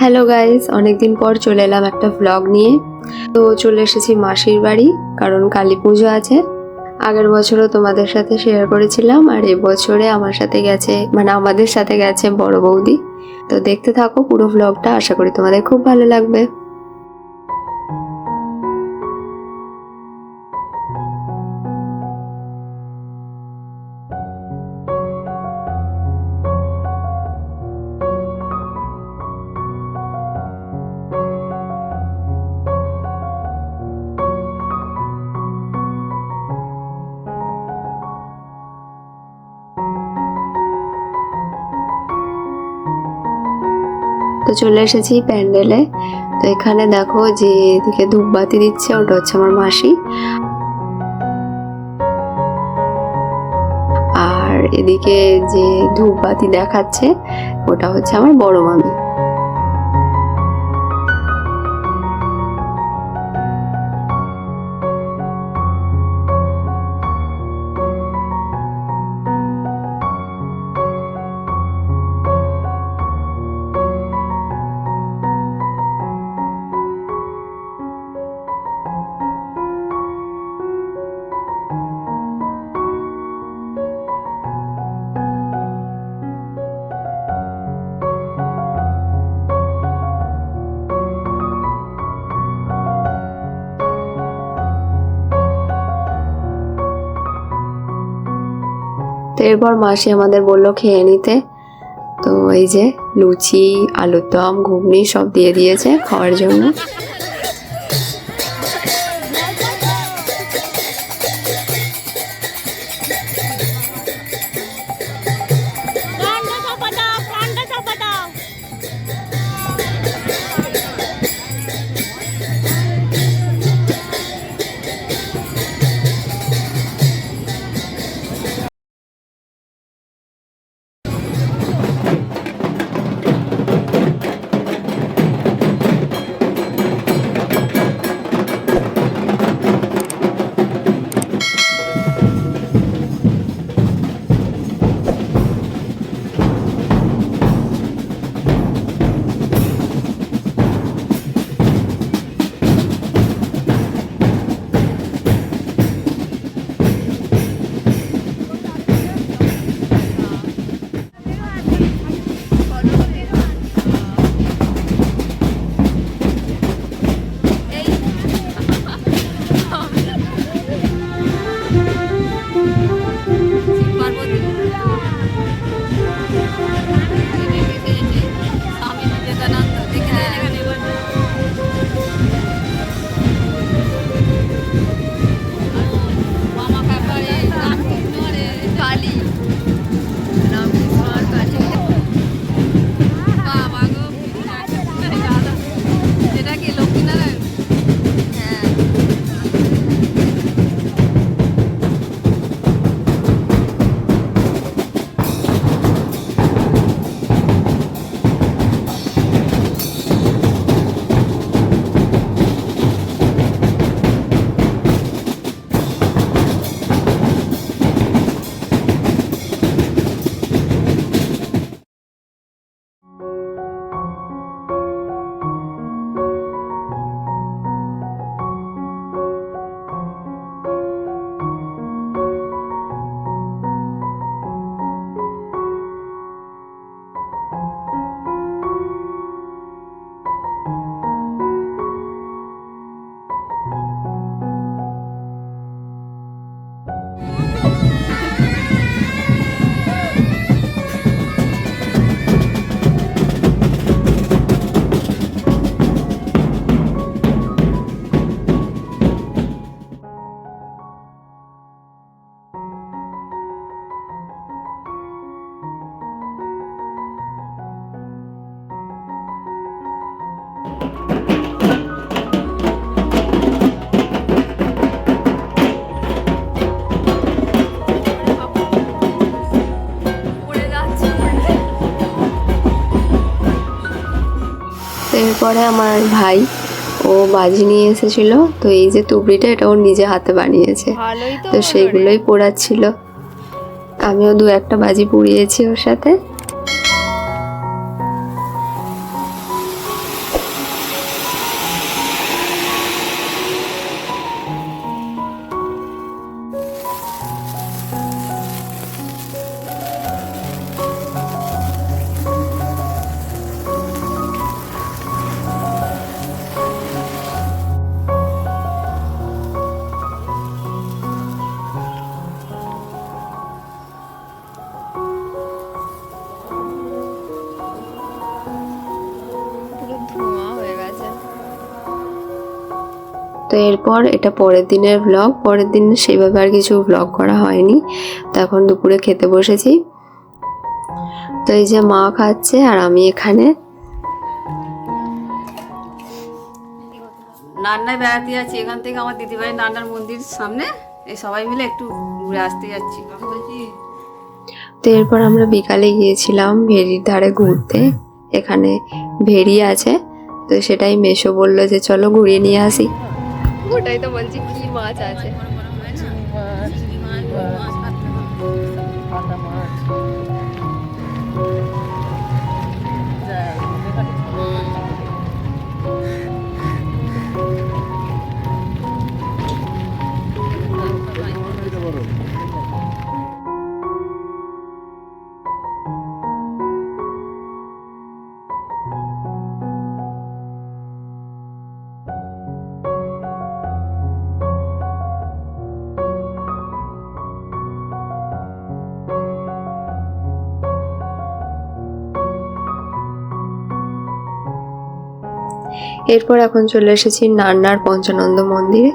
Hello guys অনেকদিন পর চলে এলাম একটা ভ্লগ নিয়ে। তো চলে এসেছি মাসির বাড়ি, কারণ কালী পুজো আছে। আগের বছরও তোমাদের সাথে শেয়ার করেছিলাম, আর এবছরে আমার সাথে গেছে মানে আমাদের সাথে গেছে বড় বৌদি। তো দেখতে থাকো পুরো ভ্লগটা আশা করি তোমাদের খুব ভালো লাগবে। তো চলে এসেছি প্যান্ডেলে। তো এখানে দেখো যে এদিকে ধূপবাতি দিচ্ছে, ওটা হচ্ছে আমার মাসি। আর এদিকে যে ধূপবাতি দেখাচ্ছে, ওটা হচ্ছে আমার বড় মামি। এরপর মাসি আমাদের বলল, খেয়ে নিতে। তো এই যে লুচি আলুর দম ঘুগনি সব দিয়ে দিয়েছে খাওয়ার জন্য। এরপরে আমার ভাই ও বাজি নিয়ে এসেছিল। তো এই যে তুবড়িটা এটা ওর নিজে হাতে বানিয়েছে। তো সেইগুলোই পোড়াচ্ছিল। আমিও দু একটা বাজি পুড়িয়েছি ওর সাথে। তো এরপর এটা পরের দিনের ব্লগ পরের দিন সেভাবে আর কিছু ব্লগ করা হয়নি। তো এখন দুপুরে খেতে বসেছি। তো এই যে মা খাচ্ছে আর আমি এখানে। নান্নায় বেড়াতে যাচ্ছি। এখান থেকে আমার দিদিভাই নান্নার মন্দির সামনে। এই সবাই মিলে একটু ঘুরে আসতে যাচ্ছি। তো এরপর আমরা বিকালে গিয়েছিলাম ভেরির ধারে ঘুরতে। এখানে ভেরি আছে। তো সেটাই মেশো বলল যে চলো ঘুরিয়ে নিয়ে আসি। ওটাই তো বলছি কি মাছ আছে? এরপর এখন চলে এসেছি নান্নার পঞ্চানন্দ মন্দিরে।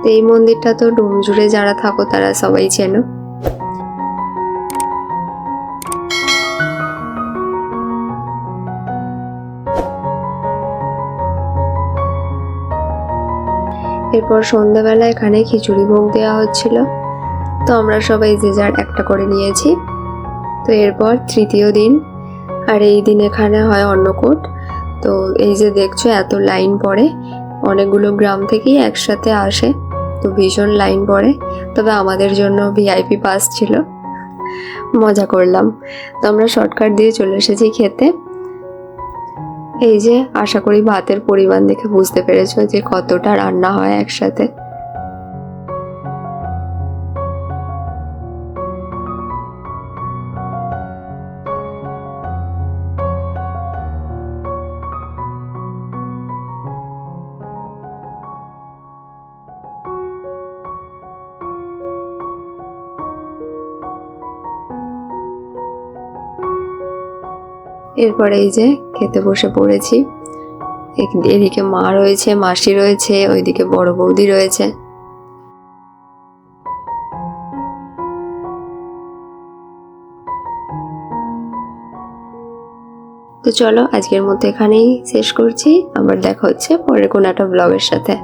তো এই মন্দিরটা তো ডোমজুড়ে যারা থাকো তারা সবাই চেনো। এরপর সন্ধ্যাবেলা এখানে খিচুড়ি ভোগ দেওয়া হচ্ছিল। তো আমরা সবাই যে যার একটা করে নিয়েছি। তো এরপর তৃতীয় দিন, আর এই দিন এখানে হয় অন্নকূট। তো এই যে দেখছ, এত লাইন পড়ে। অনেকগুলো গ্রাম থেকেই একসাথে আসে, তো ভীষণ লাইন পড়ে। তবে আমাদের জন্য ভিআইপি পাস ছিল। মজা করলাম। তো আমরা শর্টকাট দিয়ে চলে এসেছি খেতে। এই যে, আশা করি ভাতের পরিমাণ দেখে বুঝতে পেরেছ যে কতটা রান্না হয় একসাথে। এরপরে এই যে খেতে বসে পড়েছি। এদিকে মা রয়েছে, মাসি রয়েছে, ওইদিকে বড় বৌদি রয়েছে। তো চলো, আজকের মতো এখানেই শেষ করছি। আবার দেখা হচ্ছে পরের কোনো একটা ব্লগের সাথে।